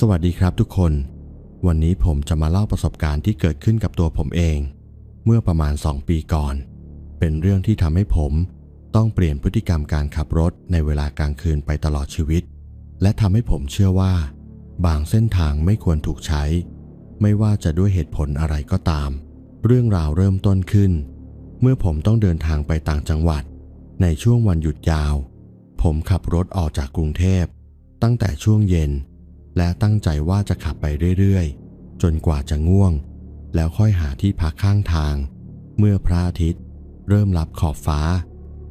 สวัสดีครับทุกคน วันนี้ผมจะมาเล่าประสบการณ์ที่เกิดขึ้นกับตัวผมเอง เมื่อประมาณ 2 ปีก่อน เป็นเรื่องที่ทำให้ผมต้องเปลี่ยนพฤติกรรมการขับรถในเวลากลางคืนไปตลอดชีวิต และทำให้ผมเชื่อว่า บางเส้นทางไม่ควรถูกใช้ ไม่ว่าจะด้วยเหตุผลอะไรก็ตาม เรื่องราวเริ่มต้นขึ้น เมื่อผมต้องเดินทางไปต่างจังหวัด ในช่วงวันหยุดยาว ผมขับรถออกจากกรุงเทพ ตั้งแต่ช่วงเย็น และตั้งใจว่าจะขับไปเรื่อยๆ จนกว่าจะง่วง แล้วค่อยหาที่พักข้างทาง เมื่อพระอาทิตย์ เริ่มลับขอบฟ้า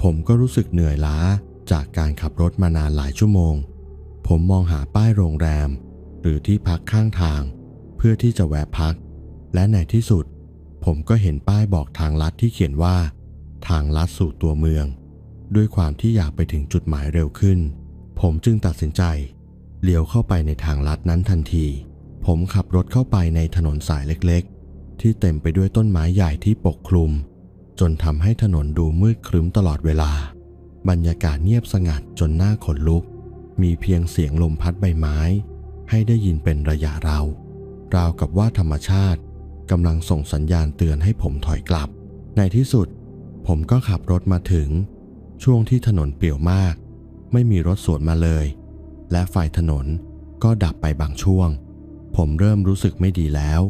ผมก็รู้สึกเหนื่อยล้าจากการขับรถมานานหลายชั่วโมง ผมมองหาป้ายโรงแรม หรือที่พักข้างทาง เพื่อที่จะแวะพัก และในที่สุด ผมก็เห็นป้ายบอกทางลัดที่เขียนว่า ทางลัดสู่ตัวเมือง ด้วยความที่อยากไปถึงจุดหมายเร็วขึ้น ผมจึงตัดสินใจ เลี้ยวเข้าไปในทางลัดนั้นทันที ผมขับรถเข้าไปในถนนสายเล็กๆ ที่เต็มไปด้วยต้นไม้ใหญ่ที่ปกคลุม จนทำให้ถนนดูมืดครึ้มตลอดเวลา บรรยากาศเงียบสงัดจนหน้าขนลุก มีเพียงเสียงลมพัดใบไม้ ให้ได้ยินเป็นระยะเรา ราวกับว่าธรรมชาติกำลังส่งสัญญาณเตือนให้ผมถอยกลับ ในที่สุด ผมก็ขับรถมาถึง ช่วงที่ถนนเปี่ยวมาก ไม่มีรถสวนมาเลย และไฟถนนก็ดับไปบางช่วง ผมเริ่มรู้สึกไม่ดีแล้ว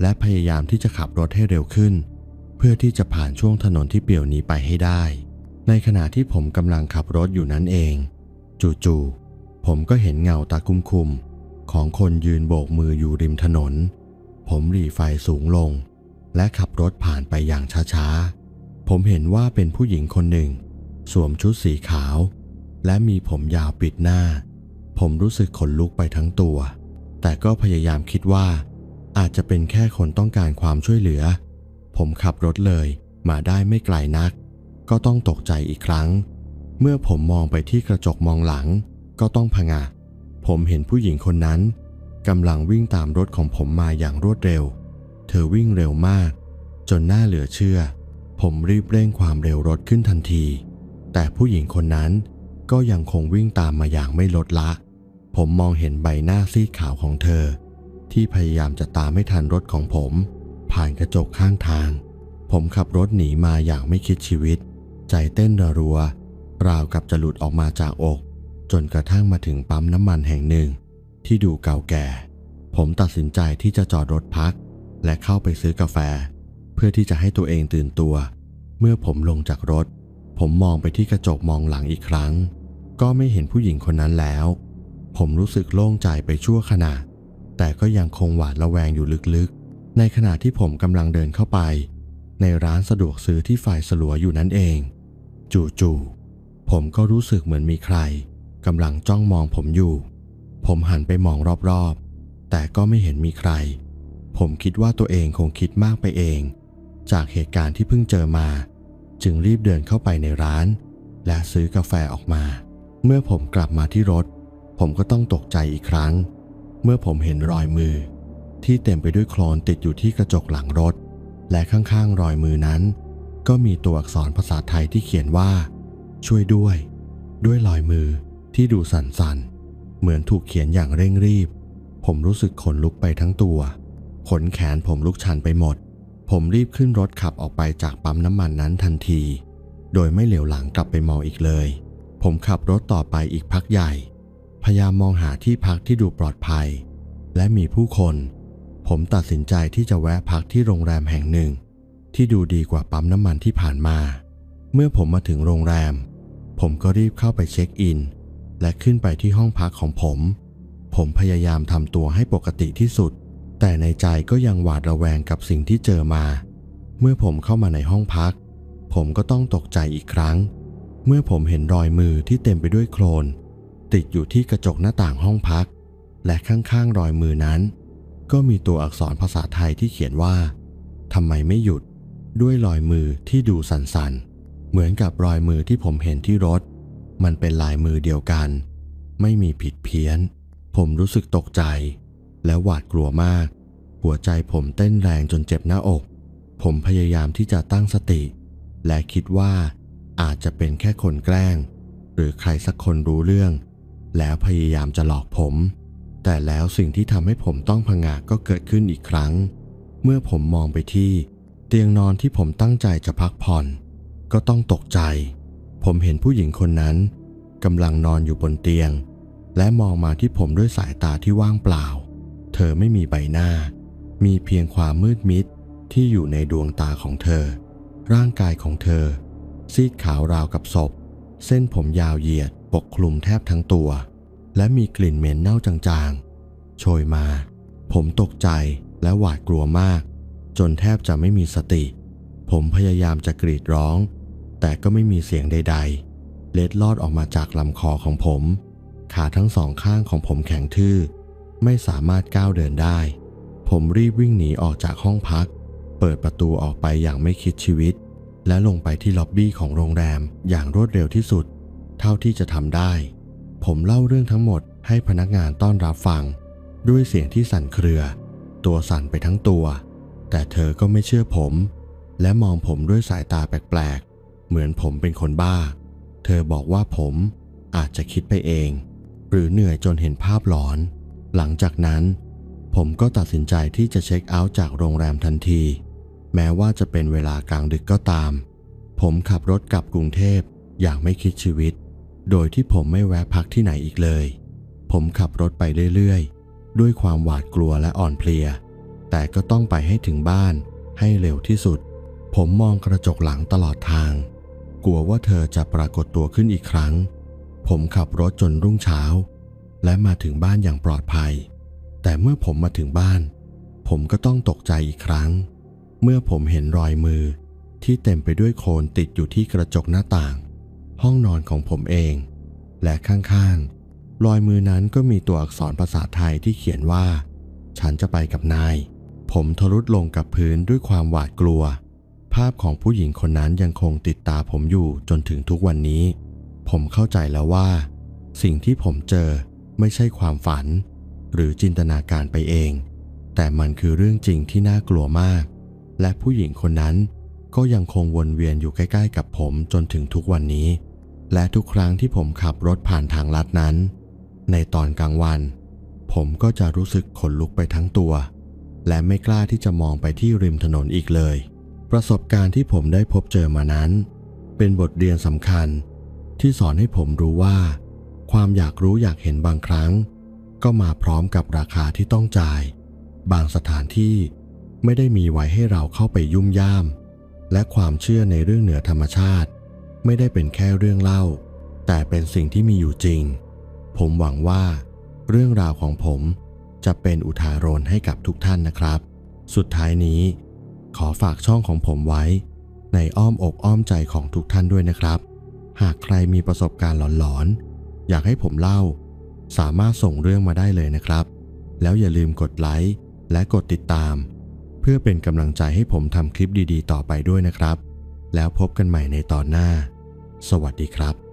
และพยายามที่จะขับรถให้เร็วขึ้น เพื่อที่จะผ่านช่วงถนนที่เปี่ยวนี้ไปให้ได้ ในขณะที่ผมกำลังขับรถอยู่นั้นเอง จู่ๆผมก็เห็นเงาตาคุมๆของคนยืนโบกมืออยู่ริมถนน ผมหรีไฟสูงลง และขับรถผ่านไปอย่างช้าๆ ผมเห็นว่าเป็นผู้หญิงคนหนึ่ง สวมชุดสีขาว และมีผมยาวปิดหน้า ผมรู้สึกขนลุกไปทั้งตัว แต่ก็พยายามคิดว่า อาจจะเป็นแค่คนต้องการความช่วยเหลือ ผมขับรถเลยมาได้ไม่ไกลนัก ก็ต้องตกใจอีกครั้ง เมื่อผมมองไปที่กระจกมองหลัง ก็ต้องพงะ ผมเห็นผู้หญิงคนนั้นกำลังวิ่งตามรถของผมมาอย่างรวดเร็ว เธอวิ่งเร็วมาก จนน่าเหลือเชื่อ ผมรีบเร่งความเร็วรถขึ้นทันที แต่ผู้หญิงคนนั้นก็ยังคงวิ่งตามมาอย่างไม่ลดละ ผมมองเห็นใบหน้าซีดขาวของเธอ ที่พยายามจะตามไม่ทันรถของผม ผ่านกระจกข้างทาง ผมขับรถหนีมาอย่างไม่คิดชีวิต ใจเต้นร,รัวราวกับจะหลุดออกมาจากอก จนกระทั่งมาถึงปั๊มน้ำมันแห่งหนึ่ง ที่ดูเก่าแก่ ผมตัดสินใจที่จะจอดรถพัก และเข้าไปซื้อกาแฟ เพื่อที่จะให้ตัวเองตื่นตัว เมื่อผมลงจากรถ ผมมองไปที่กระจกมองหลังอีกครั้ง ก็ไม่เห็นผู้หญิงคนนั้นแล้ว ผมรู้สึกโล่งใจไปชั่วขณะ แต่ก็ยังคงหวาดระแวงอยู่ลึกๆ ในขณะที่ผมกำลังเดินเข้าไป ในร้านสะดวกซื้อที่ฝ่ายสลัวอยู่นั่นเอง จู่ๆผมก็รู้สึกเหมือนมีใครกำลังจ้องมองผมอยู่ ผมหันไปมองรอบๆ แต่ก็ไม่เห็นมีใคร ผมคิดว่าตัวเองคงคิดมากไปเอง จากเหตุการณ์ที่เพิ่งเจอมา จึงรีบเดินเข้าไปในร้าน และซื้อกาแฟออกมา เมื่อผมกลับมาที่รถ ผมก็ต้องตกใจอีกครั้ง เมื่อผมเห็นรอยมือ ที่เต็มไปด้วยโคลนติดอยู่ที่กระจกหลังรถ และข้างๆรอยมือนั้น ก็มีตัวอักษรภาษาไทยที่เขียนว่า ช่วยด้วย ด้วยรอยมือที่ดูสั่นๆ เหมือนถูกเขียนอย่างเร่งรีบ ผมรู้สึกขนลุกไปทั้งตัว ขนแขนผมลุกชันไปหมด ผมรีบขึ้นรถขับออกไปจากปั๊มน้ำมันนั้นทันที โดยไม่เหลียวหลังกลับไปมองอีกเลย ผมขับรถต่อไปอีกพักใหญ่ พยายามมองหาที่พักที่ดูปลอดภัย และมีผู้คน ผมตัดสินใจที่จะแวะพักที่โรงแรมแห่งหนึ่ง ที่ดูดีกว่าปั๊มน้ำมันที่ผ่านมา เมื่อผมมาถึงโรงแรม ผมก็รีบเข้าไปเช็คอิน และขึ้นไปที่ห้องพักของผม ผมพยายามทำตัวให้ปกติที่สุด แต่ในใจก็ยังหวาดระแวงกับสิ่งที่เจอมา เมื่อผมเข้ามาในห้องพัก ผมก็ต้องตกใจอีกครั้ง เมื่อผมเห็นรอยมือที่เต็มไปด้วยโคลน ติดอยู่ที่กระจกหน้าต่างห้องพัก และข้างๆรอยมือนั้น ก็มีตัวอักษรภาษาไทยที่เขียนว่าทำไมไม่หยุดด้วยรอยมือที่ดูสันๆ เหมือนกับรอยมือที่ผมเห็นที่รถ มันเป็นลายมือเดียวกัน ไม่มีผิดเพี้ยน ผมรู้สึกตกใจ และหวาดกลัวมาก หัวใจผมเต้นแรงจนเจ็บหน้าอก ผมพยายามที่จะตั้งสติ และคิดว่าอาจจะเป็นแค่คนแกล้ง หรือใครสักคนรู้เรื่อง แล้วพยายามจะหลอกผม แต่แล้วสิ่งที่ทำให้ผมต้องผงาดก็เกิดขึ้นอีกครั้ง เมื่อผมมองไปที่ เตียงนอนที่ผมตั้งใจจะพักผ่อน ก็ต้องตกใจ ผมเห็นผู้หญิงคนนั้นกำลังนอนอยู่บนเตียง และมองมาที่ผมด้วยสายตาที่ว่างเปล่า เธอไม่มีใบหน้า มีเพียงความมืดมิดที่อยู่ในดวงตาของเธอ ร่างกายของเธอ ซีดขาวราวกับศพ เส้นผมยาวเหยียด ปกคลุมแทบทั้งตัว และมีกลิ่นเหม็นเน่าจางๆ โชยมา ผมตกใจและหวาดกลัวมาก จนแทบจะไม่มีสติ ผมพยายามจะกรีดร้อง แต่ก็ไม่มีเสียงใด ๆ เล็ดลอดออกมาจากลำคอของผม ขาทั้งสองข้างของผมแข็งทื่อ ไม่สามารถก้าวเดินได้ ผมรีบวิ่งหนีออกจากห้องพัก เปิดประตูออกไปอย่างไม่คิดชีวิต และลงไปที่ล็อบบี้ของโรงแรมอย่างรวดเร็วที่สุด เท่าที่จะทำได้ ผมเล่าเรื่องทั้งหมดให้พนักงานต้อนรับฟัง ด้วยเสียงที่สั่นเครือ ตัวสั่นไปทั้งตัว แต่เธอก็ไม่เชื่อผม และมองผมด้วยสายตาแปลกๆ เหมือนผมเป็นคนบ้า เธอบอกว่าผมอาจจะคิดไปเอง หรือเหนื่อยจนเห็นภาพหลอน หลังจากนั้น ผมก็ตัดสินใจที่จะเช็คเอาท์จากโรงแรมทันที แม้ว่าจะเป็นเวลากลางดึกก็ตาม ผมขับรถกลับกรุงเทพอย่างไม่คิดชีวิต โดยที่ผมไม่แวะพักที่ไหนอีกเลย ผมขับรถไปเรื่อยๆ ด้วยความหวาดกลัวและอ่อนเพลีย แต่ก็ต้องไปให้ถึงบ้านให้เร็วที่สุด ผมมองกระจกหลังตลอดทาง กลัวว่าเธอจะปรากฏตัวขึ้นอีกครั้ง ผมขับรถจนรุ่งเช้า และมาถึงบ้านอย่างปลอดภัย แต่เมื่อผมมาถึงบ้าน ผมก็ต้องตกใจอีกครั้ง เมื่อผมเห็นรอยมือที่เต็มไปด้วยโคลนติดอยู่ที่กระจกหน้าต่าง ห้องนอนของผมเอง และข้างๆรอยมือนั้นก็มีตัวอักษรภาษาไทยที่เขียนว่า ฉันจะไปกับนาย ผมทะลุลงกับพื้นด้วยความหวาดกลัว ภาพของผู้หญิงคนนั้นยังคงติดตาผมอยู่จนถึงทุกวันนี้ ผมเข้าใจแล้วว่า สิ่งที่ผมเจอไม่ใช่ความฝัน หรือจินตนาการไปเอง แต่มันคือเรื่องจริงที่น่ากลัวมาก และผู้หญิงคนนั้นก็ยังคงวนเวียนอยู่ใกล้ ๆ กับผมจนถึงทุกวันนี้ และทุกครั้งที่ผมขับรถผ่านทางลัดนั้น ในตอนกลางวัน ผมก็จะรู้สึกขนลุกไปทั้งตัว และไม่กล้าที่จะมองไปที่ริมถนนอีกเลย ประสบการณ์ที่ผมได้พบเจอมานั้น เป็นบทเรียนสำคัญ ที่สอนให้ผมรู้ว่า ความอยากรู้อยากเห็นบางครั้ง ก็มาพร้อมกับราคาที่ต้องจ่าย บางสถานที่ไม่ได้มีไว้ให้เราเข้าไปยุ่มย่าม และความเชื่อในเรื่องเหนือธรรมชาติ ไม่ได้เป็นแค่เรื่องเล่า แต่เป็นสิ่งที่มีอยู่จริง ผมหวังว่า เรื่องราวของผมจะเป็นอุทาหรณ์ให้กับทุกท่านนะครับ สุดท้ายนี้ ขอฝากช่องของผมไว้ ในอ้อมอกอ้อมใจของทุกท่านด้วยนะครับ หากใครมีประสบการณ์หลอนๆ อยากให้ผมเล่า สามารถส่งเรื่องมาได้เลยนะครับ แล้วอย่าลืมกดไลค์และกดติดตาม เพื่อเป็นกำลังใจให้ผมทำคลิปดีๆ ต่อไปด้วยนะครับ แล้วพบกันใหม่ในตอนหน้า สวัสดีครับ